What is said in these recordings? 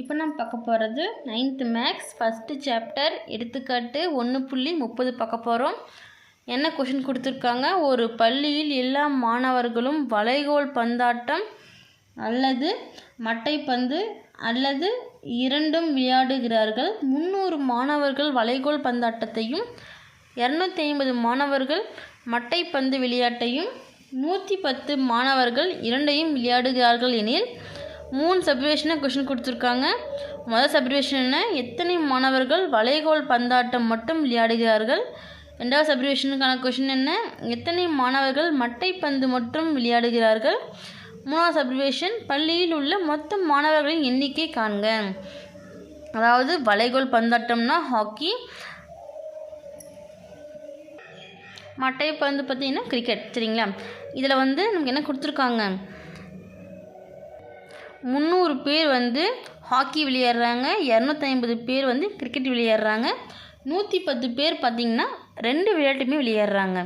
இப்போ நம்ம பார்க்க போகிறது நைன்த்து மேக்ஸ் ஃபஸ்ட்டு சாப்டர் எடுத்துக்காட்டு ஒன்று புள்ளி முப்பது பார்க்க போகிறோம். என்ன கொஷின் கொடுத்துருக்காங்க? ஒரு பள்ளியில் எல்லா மாணவர்களும் வளைகோல் பந்தாட்டம் அல்லது மட்டைப்பந்து அல்லது இரண்டும் விளையாடுகிறார்கள். முந்நூறு மாணவர்கள் வளைகோல் பந்தாட்டத்தையும் இரநூத்தி ஐம்பது மாணவர்கள் மட்டைப்பந்து விளையாட்டையும் நூற்றி பத்து மாணவர்கள் இரண்டையும் விளையாடுகிறார்கள் எனில் மூணு சப்டிவேஷனை கொஷின் கொடுத்துருக்காங்க. மொதல் சப்ரிவேஷன் என்ன? எத்தனை மாணவர்கள் வளைகோல் பந்தாட்டம் மட்டும் விளையாடுகிறார்கள்? ரெண்டாவது சப்ரிவேஷனுக்கான கொஷின் என்ன? எத்தனை மாணவர்கள் மட்டைப்பந்து மட்டும் விளையாடுகிறார்கள்? மூணாவது சப்ரிவேஷன் பள்ளியில் உள்ள மொத்த மாணவர்களின் எண்ணிக்கை காண்க. அதாவது வளைகோல் பந்தாட்டம்னா ஹாக்கி மட்டைப்பந்து பார்த்தீங்கன்னா கிரிக்கெட் சரிங்களா? இதில் வந்து நமக்கு என்ன கொடுத்துருக்காங்க? முந்நூறு பேர் வந்து ஹாக்கி விளையாடுறாங்க இரநூத்தி ஐம்பது பேர் வந்து கிரிக்கெட் விளையாடுறாங்க நூற்றி பத்து பேர் பார்த்திங்கன்னா ரெண்டு விளையாட்டுமே விளையாடுறாங்க.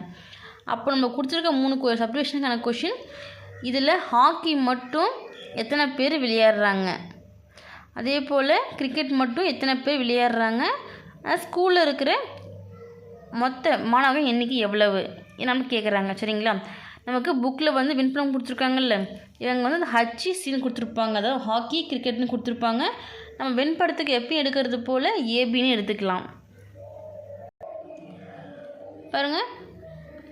அப்போ நம்ம கொடுத்துருக்க மூணு சப்டிவிஷனுக்கான கொஷின் இதில் ஹாக்கி மட்டும் எத்தனை பேர் விளையாடுறாங்க? அதே போல் கிரிக்கெட் மட்டும் எத்தனை பேர் விளையாடுறாங்க? ஸ்கூலில் இருக்கிற மொத்த மாணவர்கள் எண்ணிக்கை எவ்வளவு? நம்ம கேட்குறாங்க சரிங்களா? நமக்கு புக்கில் வந்து வின் பண்ண கொடுத்துருக்காங்கல்ல. இவங்க வந்து அந்த ஹச்சி சீன் கொடுத்துருப்பாங்க. அதாவது ஹாக்கி கிரிக்கெட்னு கொடுத்துருப்பாங்க. நம்ம வெண்படத்துக்கு எப்பயும் எடுக்கிறது போல் ஏபின்னு எடுத்துக்கலாம். பாருங்கள்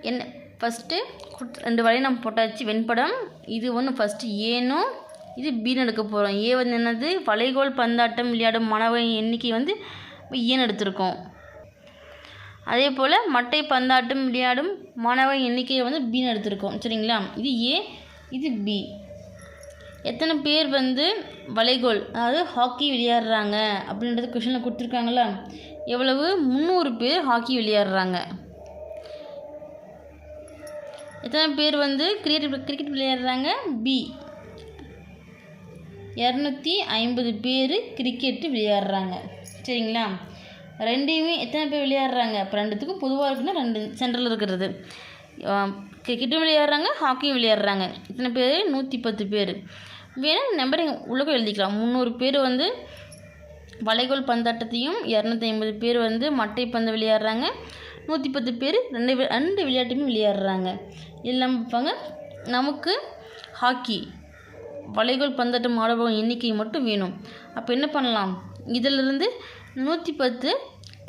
என்ன ஃபஸ்ட்டு ரெண்டு வரையும் நம்ம போட்டாச்சு. வெண்படம் இது ஒன்று ஃபஸ்ட்டு ஏனும் இது பின்னு எடுக்க போகிறோம் ஏ வந்து என்னது? வளைகோல் பந்தாட்டம் விளையாடும் மாணவரின் எண்ணிக்கை வந்து ஏன்னு எடுத்திருக்கோம். அதே போல் மட்டை பந்தாட்டம் விளையாடும் மாணவன் எண்ணிக்கையை வந்து பின்னு எடுத்திருக்கோம். சரிங்களா? இது ஏ இது பி எத்தனை பேர் வந்து வளைகோல் அதாவது ஹாக்கி விளையாடுறாங்க அப்படின்றது கொஷனில் கொடுத்துருக்காங்களா எவ்வளவு? முந்நூறு பேர் ஹாக்கி விளையாடுறாங்க. எத்தனை பேர் வந்து கிரிக்கெட் கிரிக்கெட் விளையாடுறாங்க? பி இரநூத்தி ஐம்பது பேர் கிரிக்கெட்டு விளையாடுறாங்க. சரிங்களா? ரெண்டையுமே எத்தனை பேர் விளையாடுறாங்க? இப்போ ரெண்டுத்துக்கும் பொதுவாக இருக்குன்னா ரெண்டு சென்ட்ரல் இருக்கிறது. கிரிக்கெட்டும் விளையாடுறாங்க ஹாக்கியும் விளையாடுறாங்க. இத்தனை பேர்? நூற்றி பத்து பேர் வேணால் நம்பரிங் உள்ளுக்கும் எழுதிக்கலாம். முந்நூறு பேர் வந்து வளைகோல் பந்தாட்டத்தையும் இரநூத்தி ஐம்பது பேர் வந்து மட்டை பந்து விளையாடுறாங்க. நூற்றி பத்து பேர் ரெண்டு ரெண்டு விளையாட்டுமே விளையாடுறாங்க. எல்லாம் வைப்பாங்க நமக்கு ஹாக்கி வளைகோல் பந்தாட்டம் ஆடுபவங்க எண்ணிக்கை மட்டும் வேணும். அப்போ என்ன பண்ணலாம்? இதிலிருந்து நூற்றி பத்து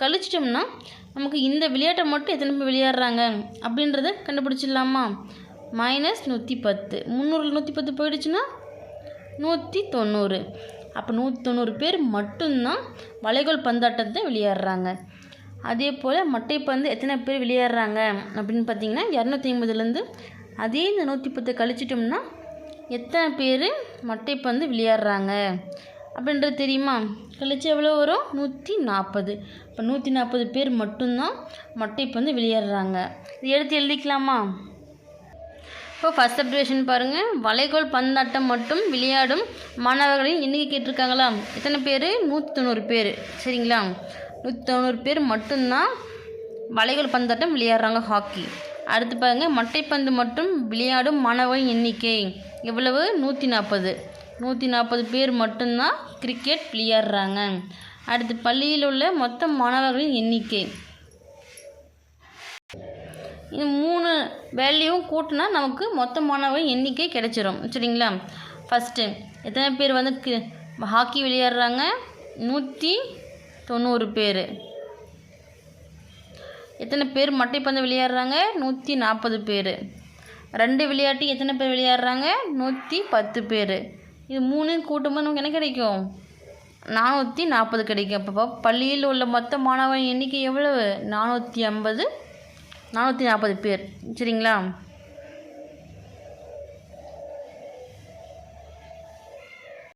கழிச்சிட்டோம்னா நமக்கு இந்த விளையாட்டை மட்டும் எத்தனை பேர் விளையாடுறாங்க? அப்படின்றத கண்டுபிடிச்சிடலாமா? மைனஸ் நூற்றி பத்து முந்நூறு நூற்றி பத்து போயிடுச்சுன்னா நூற்றி தொண்ணூறு அப்போ நூற்றி தொண்ணூறு பேர் மட்டும்தான் வளைகோல் பந்தாட்டத்தை விளையாடுறாங்க. அதே போல் மட்டைப்பந்து எத்தனை பேர் விளையாடுறாங்க? அப்படின்னு பார்த்தீங்கன்னா இரநூத்தி ஐம்பதுலேருந்து அதே இந்த நூற்றி பத்து கழிச்சிட்டோம்னா எத்தனை பேர் மட்டைப்பந்து விளையாடுறாங்க? அப்படின்றது தெரியுமா? கழிச்சு எவ்வளோ வரும்? நூற்றி நாற்பது இப்போ நூற்றி நாற்பது பேர் மட்டும்தான் மட்டைப்பந்து விளையாடுறாங்க இது எடுத்து எழுதிக்கலாமா? இப்போ ஃபஸ்ட் அப்டேஷன் பாருங்கள் வளைகோல் பந்தாட்டம் மட்டும் விளையாடும் மாணவர்களின் எண்ணிக்கை கேட்டிருக்காங்களா? எத்தனை பேர்? நூற்றி தொண்ணூறு பேர். சரிங்களா? நூற்றி தொண்ணூறு பேர் மட்டும்தான் வளைகோல் பந்தாட்டம் விளையாடுறாங்க ஹாக்கி. அடுத்து பாருங்கள் மட்டைப்பந்து மட்டும் விளையாடும் மாணவர்களின் எண்ணிக்கை எவ்வளவு? நூற்றி நாற்பது நூற்றி நாற்பது பேர் மட்டும்தான் கிரிக்கெட் விளையாடுறாங்க. அடுத்து பள்ளியில் உள்ள மொத்த மாணவர்களின் எண்ணிக்கை. இது மூணு வேல்யூவும் கூட்டினா நமக்கு மொத்த மாணவர்களின் எண்ணிக்கை கிடைச்சிரும். சரிங்களா? ஃபஸ்ட்டு எத்தனை பேர் வந்து ஹாக்கி விளையாடுறாங்க? நூற்றி தொண்ணூறு பேர். எத்தனை பேர் மட்டைப்பந்து விளையாடுறாங்க? நூற்றி நாற்பது பேர். ரெண்டு விளையாட்டு எத்தனை பேர் விளையாடுறாங்க? நூற்றி பத்து பேர். இது மூணையும் கூட்டும்போது நமக்கு என்ன கிடைக்கும்? நானூற்றி நாற்பது கிடைக்கும். அப்போ பள்ளியில் உள்ள மொத்த மாணவன் எண்ணிக்கை எவ்வளவு? நானூற்றி ஐம்பது. நானூற்றி நாற்பது பேர். சரிங்களா?